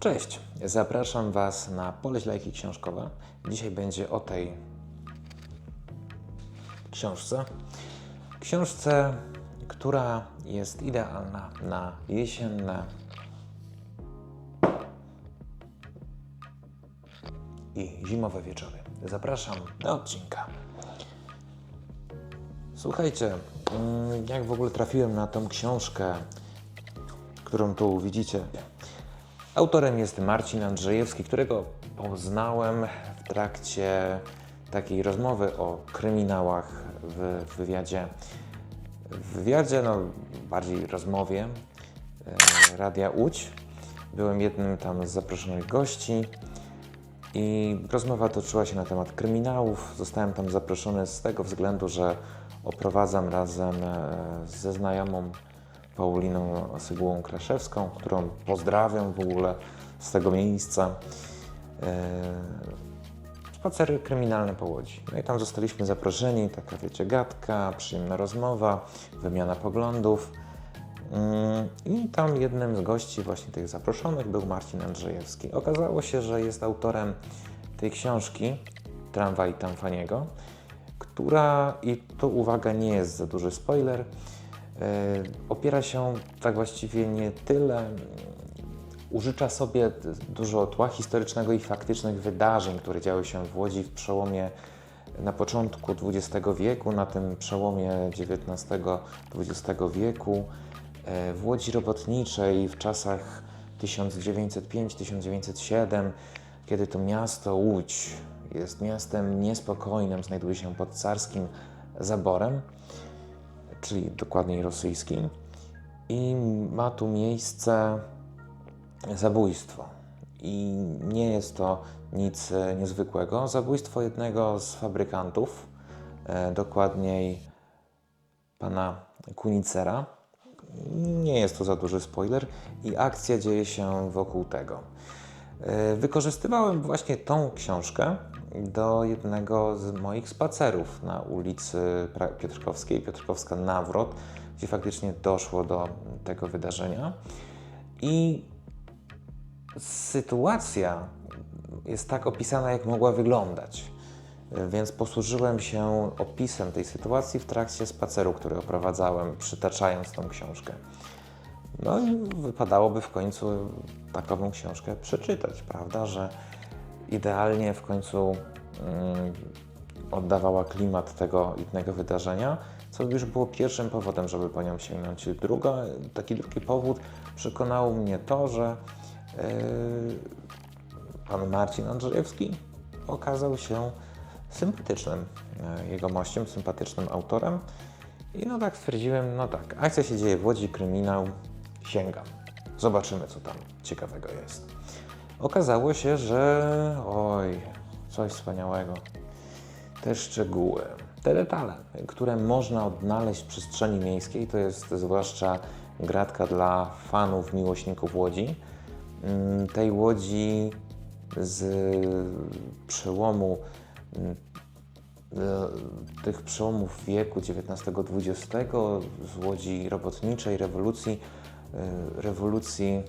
Cześć, zapraszam Was na Pole Lajki Książkowe. Dzisiaj będzie o tej książce. Książce, która jest idealna na jesienne i zimowe wieczory. Zapraszam do odcinka. Słuchajcie, mm, jak w ogóle trafiłem na tą książkę, którą tu widzicie? Autorem jest Marcin Andrzejewski, którego poznałem w trakcie takiej rozmowy o kryminałach w wywiadzie. W wywiadzie, no bardziej rozmowie e, Radia Łódź. Byłem jednym tam z zaproszonych gości i rozmowa toczyła się na temat kryminałów. Zostałem tam zaproszony z tego względu, że oprowadzam razem e, ze znajomą Pauliną Sygułą Kraszewską, którą pozdrawiam w ogóle z tego miejsca. E, Spacery kryminalne po Łodzi. No i tam zostaliśmy zaproszeni, taka wiecie, gadka, przyjemna rozmowa, wymiana poglądów. Mm, I tam jednym z gości właśnie tych zaproszonych był Marcin Andrzejewski. Okazało się, że jest autorem tej książki Tramwaj Tamfaniego, która, i tu uwaga, nie jest za duży spoiler, opiera się tak właściwie nie tyle, mm, użycza sobie dużo tła historycznego i faktycznych wydarzeń, które działy się w Łodzi w przełomie na początku XX wieku, na tym przełomie XIX-XX wieku, e, w Łodzi Robotniczej w czasach 1905-1907, kiedy to miasto Łódź jest miastem niespokojnym, znajduje się pod carskim zaborem, czyli dokładniej rosyjskim, i ma tu miejsce zabójstwo. I nie jest to nic e, niezwykłego. Zabójstwo jednego z fabrykantów, e, dokładniej pana Kunicera. Nie jest to za duży spoiler i akcja dzieje się wokół tego. E, Wykorzystywałem właśnie tą książkę do jednego z moich spacerów na ulicy Piotrkowskiej, Piotrkowska Nawrot, gdzie faktycznie doszło do tego wydarzenia. I sytuacja jest tak opisana, jak mogła wyglądać. Więc posłużyłem się opisem tej sytuacji w trakcie spaceru, który oprowadzałem, przytaczając tą książkę. No i wypadałoby w końcu takową książkę przeczytać, prawda? Że idealnie w końcu mm, oddawała klimat tego innego wydarzenia, co już było pierwszym powodem, żeby po nią sięgnąć. Druga, taki drugi powód przekonał mnie to, że yy, pan Marcin Andrzejewski okazał się sympatycznym e, jegomościem, sympatycznym autorem. I no tak stwierdziłem, no tak, akcja się dzieje w Łodzi, kryminał, sięgam. Zobaczymy, co tam ciekawego jest. Okazało się, że oj, coś wspaniałego. Te szczegóły, te detale, które można odnaleźć w przestrzeni miejskiej, to jest zwłaszcza gratka dla fanów, miłośników Łodzi. Mm, Tej Łodzi z przełomu mm, e, tych przełomów wieku XIX-XX, z Łodzi robotniczej, rewolucji, e, rewolucji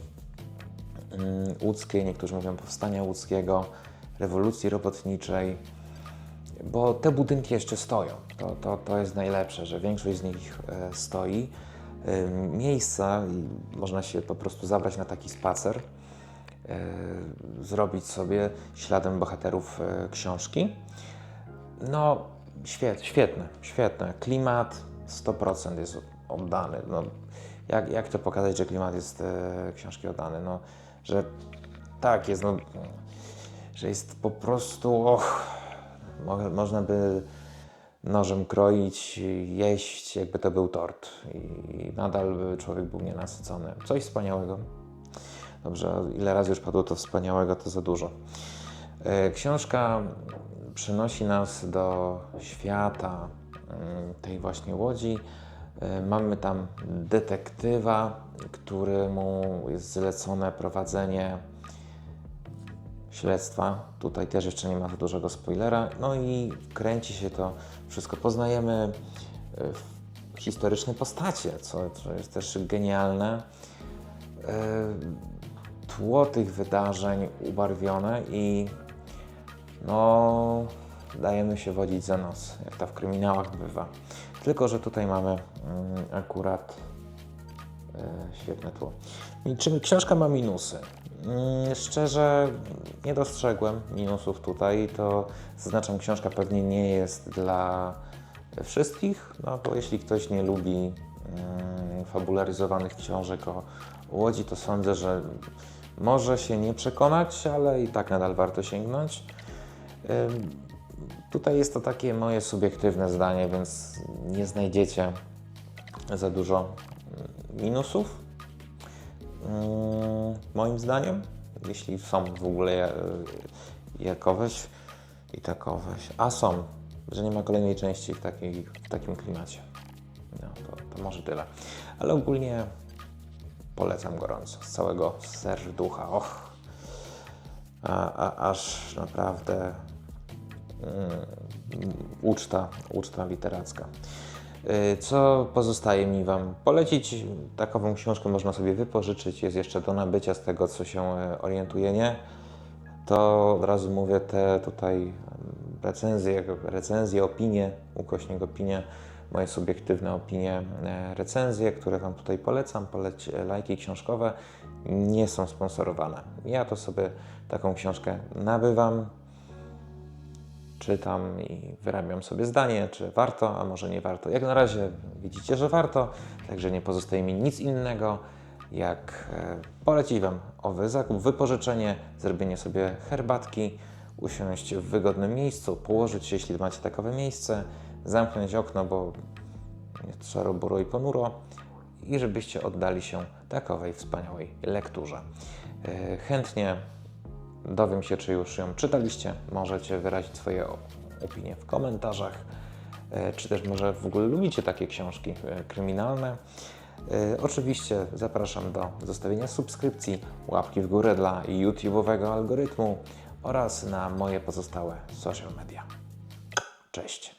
łódzkiej, niektórzy mówią powstania łódzkiego, rewolucji robotniczej, bo te budynki jeszcze stoją. To, to, to jest najlepsze, że większość z nich e, stoi. E, Miejsca, można się po prostu zabrać na taki spacer, e, zrobić sobie śladem bohaterów e, książki. No, świet, świetne, świetne. Klimat 100% jest oddany. No, jak, jak to pokazać, że klimat jest książki oddany? No, że tak jest, no, że jest po prostu, och, mo, można by nożem kroić, jeść, jakby to był tort i nadal by człowiek był nienasycony. Coś wspaniałego. Dobrze, ile razy już padło to wspaniałego, to za dużo. E, Książka przynosi nas do świata mm, tej właśnie łodzi. E, Mamy tam detektywa, któremu jest zlecone prowadzenie śledztwa. Tutaj też jeszcze nie ma za dużego spoilera. No i kręci się to wszystko. Poznajemy e, historyczne postacie, co, co jest też genialne. E, tło tych wydarzeń ubarwione i no dajemy się wodzić za nos, jak to w kryminałach bywa. Tylko, że tutaj mamy mm, akurat e, świetne tło. I Czy książka ma minusy? Mm, Szczerze nie dostrzegłem minusów tutaj. To zaznaczam, książka pewnie nie jest dla wszystkich, no bo jeśli ktoś nie lubi mm, fabularyzowanych książek o Łodzi, to sądzę, że może się nie przekonać, ale i tak nadal warto sięgnąć. Tutaj jest to takie moje subiektywne zdanie, więc nie znajdziecie za dużo mm, minusów. Mm, moim zdaniem, jeśli są w ogóle ja- jakoweś i takoweś, a są, że nie ma kolejnej części w, takiej, w takim klimacie. No, to, to może tyle. Ale ogólnie polecam gorąco, z całego serducha. Och, a, a, aż naprawdę uczta, uczta literacka. Y, Co pozostaje mi Wam polecić? Takową książkę można sobie wypożyczyć, jest jeszcze do nabycia z tego, co się e, orientuję, nie? To od razu mówię, te tutaj mm, recenzje, recenzje, opinie, ukośnik opinie, moje subiektywne opinie, e, recenzje, które Wam tutaj polecam, poleć lajki książkowe, nie są sponsorowane. Ja to sobie taką książkę nabywam, czytam i wyrabiam sobie zdanie, czy warto, a może nie warto. Jak na razie widzicie, że warto, także nie pozostaje mi nic innego, jak e, polecić Wam owy zakup, wypożyczenie, zrobienie sobie herbatki, usiąść w wygodnym miejscu, położyć się, jeśli macie takowe miejsce, zamknąć okno, bo jest szaro, buro i ponuro i żebyście oddali się takowej wspaniałej lekturze. E, Chętnie Dowiem się, czy już ją czytaliście. Możecie wyrazić swoje opinie w komentarzach, e, czy też może w ogóle lubicie takie książki e, kryminalne. E, Oczywiście zapraszam do zostawienia subskrypcji, łapki w górę dla YouTube'owego algorytmu oraz na moje pozostałe social media. Cześć!